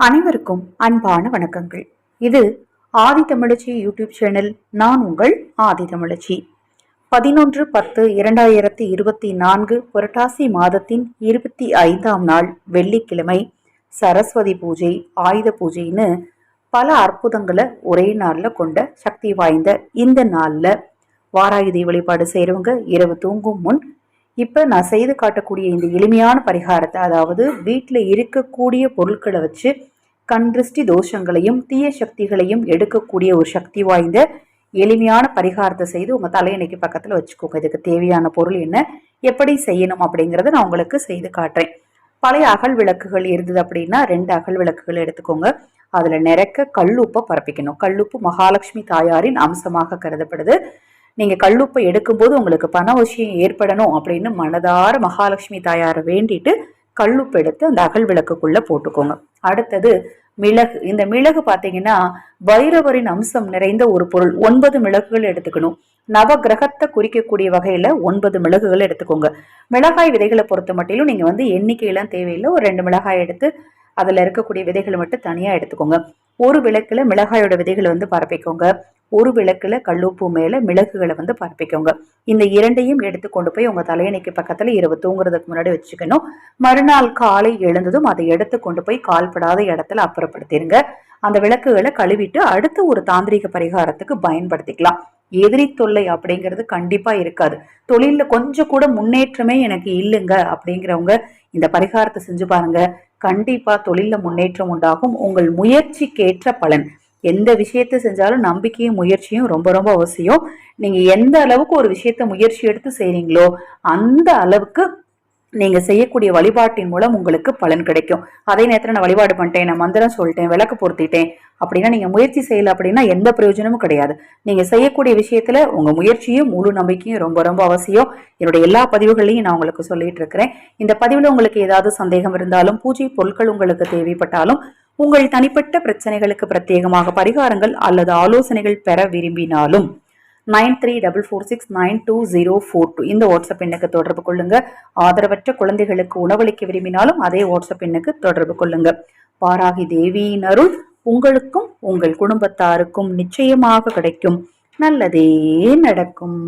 அனைவருக்கும் அன்பான வணக்கங்கள். இது ஆதி தமிழச்சி யூடியூப் சேனல். நான் உங்கள் ஆதி தமிழச்சி. பதினொன்று பத்து இரண்டாயிரத்தி இருபத்தி நான்கு புரட்டாசி மாதத்தின் இருபத்தி ஐந்தாம் நாள் வெள்ளிக்கிழமை சரஸ்வதி பூஜை ஆயுத பூஜைன்னு பல அற்புதங்களை ஒரே நாளில் கொண்ட சக்தி வாய்ந்த இந்த நாளில் வாராயுதி வழிபாடு செய்கிறவங்க இரவு தூங்கும் முன் இப்போ நான் செய்து காட்டக்கூடிய இந்த எளிமையான பரிகாரத்தை அதாவது வீட்டில் இருக்கக்கூடிய பொருட்களை வச்சு கண் திருஷ்டி தோஷங்களையும் தீய சக்திகளையும் எடுக்கக்கூடிய ஒரு சக்தி வாய்ந்த எளிமையான பரிகாரத்தை செய்து உங்கள் தலையணைக்கு பக்கத்தில் வச்சுக்கோங்க. இதுக்கு தேவையான பொருள் என்ன எப்படி செய்யணும் அப்படிங்கிறத நான் உங்களுக்கு செய்து காட்டுறேன். பழைய அகல் விளக்குகள் இருந்தது அப்படின்னா ரெண்டு அகல் விளக்குகள் எடுத்துக்கோங்க. அதில் நிறக்க கல்லுப்பை பரப்பிக்கணும். கல்லுப்பு மகாலட்சுமி தாயாரின் அம்சமாக கருதப்படுது. நீங்கள் கல்லுப்பை எடுக்கும்போது உங்களுக்கு பண விஷயம் ஏற்படணும் அப்படின்னு மனதார மகாலட்சுமி தாயாரை வேண்டிட்டு கல்லுப்பு எடுத்து அந்த அகல் விளக்குக்குள்ளே போட்டுக்கோங்க. அடுத்தது மிளகு. இந்த மிளகு பார்த்தீங்கன்னா பைரவரின் அம்சம் நிறைந்த ஒரு பொருள். ஒன்பது மிளகுகள் எடுத்துக்கணும். நவ கிரகத்தை குறிக்கக்கூடிய வகையில் ஒன்பது மிளகுகள் எடுத்துக்கோங்க. மிளகாய் விதைகளை பொறுத்த மட்டிலும் நீங்கள் வந்து எண்ணிக்கையெல்லாம் தேவையில்லை. ஒரு ரெண்டு மிளகாய் எடுத்து அதில் இருக்கக்கூடிய விதைகளை மட்டும் தனியாக எடுத்துக்கோங்க. ஒரு விளக்கில் மிளகாயோட விதைகளை வந்து பரப்பிக்கோங்க. ஒரு விளக்கில் கல்லுப்பு மேலே மிளகுகளை வந்து பரப்பிக்கோங்க. இந்த இரண்டையும் எடுத்து கொண்டு போய் உங்கள் தலையணைக்கு பக்கத்தில் இரவு தூங்குறதுக்கு முன்னாடி வச்சுக்கணும். மறுநாள் காலை எழுந்ததும் அதை எடுத்து கொண்டு போய் கால்படாத இடத்துல அப்புறப்படுத்திடுங்க அந்த விளக்குகளை கழுவிட்டு அடுத்து ஒரு தாந்திரிக பரிகாரத்துக்கு பயன்படுத்திக்கலாம். எதிரி தொல்லை அப்படிங்கிறது கண்டிப்பா இருக்காது. தொழில கொஞ்சம் கூட முன்னேற்றமே எனக்கு இல்லைங்க அப்படிங்கிறவங்க இந்த பரிகாரத்தை செஞ்சு பாருங்க. கண்டிப்பா தொழில முன்னேற்றம் உண்டாகும். உங்கள் முயற்சிக்கேற்ற பலன். எந்த விஷயத்தை செஞ்சாலும் நம்பிக்கையும் முயற்சியும் ரொம்ப ரொம்ப அவசியம். நீங்கள் எந்த அளவுக்கு ஒரு விஷயத்த முயற்சி எடுத்து செய்கிறீங்களோ அந்த அளவுக்கு நீங்கள் செய்யக்கூடிய வழிபாட்டின் மூலம் உங்களுக்கு பலன் கிடைக்கும். அதே நேரத்தில் நான் வழிபாடு பண்ணிட்டேன் நான் மந்திரம் சொல்லிட்டேன் விளக்கு பொருத்திட்டேன் அப்படின்னா நீங்கள் முயற்சி செய்யலை அப்படின்னா எந்த பிரயோஜனமும் கிடையாது. நீங்கள் செய்யக்கூடிய விஷயத்தில் உங்கள் முயற்சியும் முழு நம்பிக்கையும் ரொம்ப ரொம்ப அவசியம். என்னுடைய எல்லா பதிவுகளையும் நான் உங்களுக்கு சொல்லிட்டு இருக்கிறேன். இந்த பதிவில் உங்களுக்கு ஏதாவது சந்தேகம் இருந்தாலும் பூஜை பொருட்கள் உங்களுக்கு தேவைப்பட்டாலும் உங்கள் தனிப்பட்ட பிரச்சனைகளுக்கு பிரத்யேகமாக பரிகாரங்கள் அல்லது ஆலோசனைகள் பெற விரும்பினாலும் nine three double four six nine two zero four two இந்த வாட்ஸ்அப் எண்ணுக்கு தொடர்பு கொள்ளுங்க. ஆதரவற்ற குழந்தைகளுக்கு உணவளிக்க விரும்பினாலும் அதே வாட்ஸ்அப் எண்ணுக்கு தொடர்பு கொள்ளுங்க. பாராகி தேவியின் அருள் உங்களுக்கும் உங்கள் குடும்பத்தாருக்கும் நிச்சயமாக கிடைக்கும். நல்லதே நடக்கும்.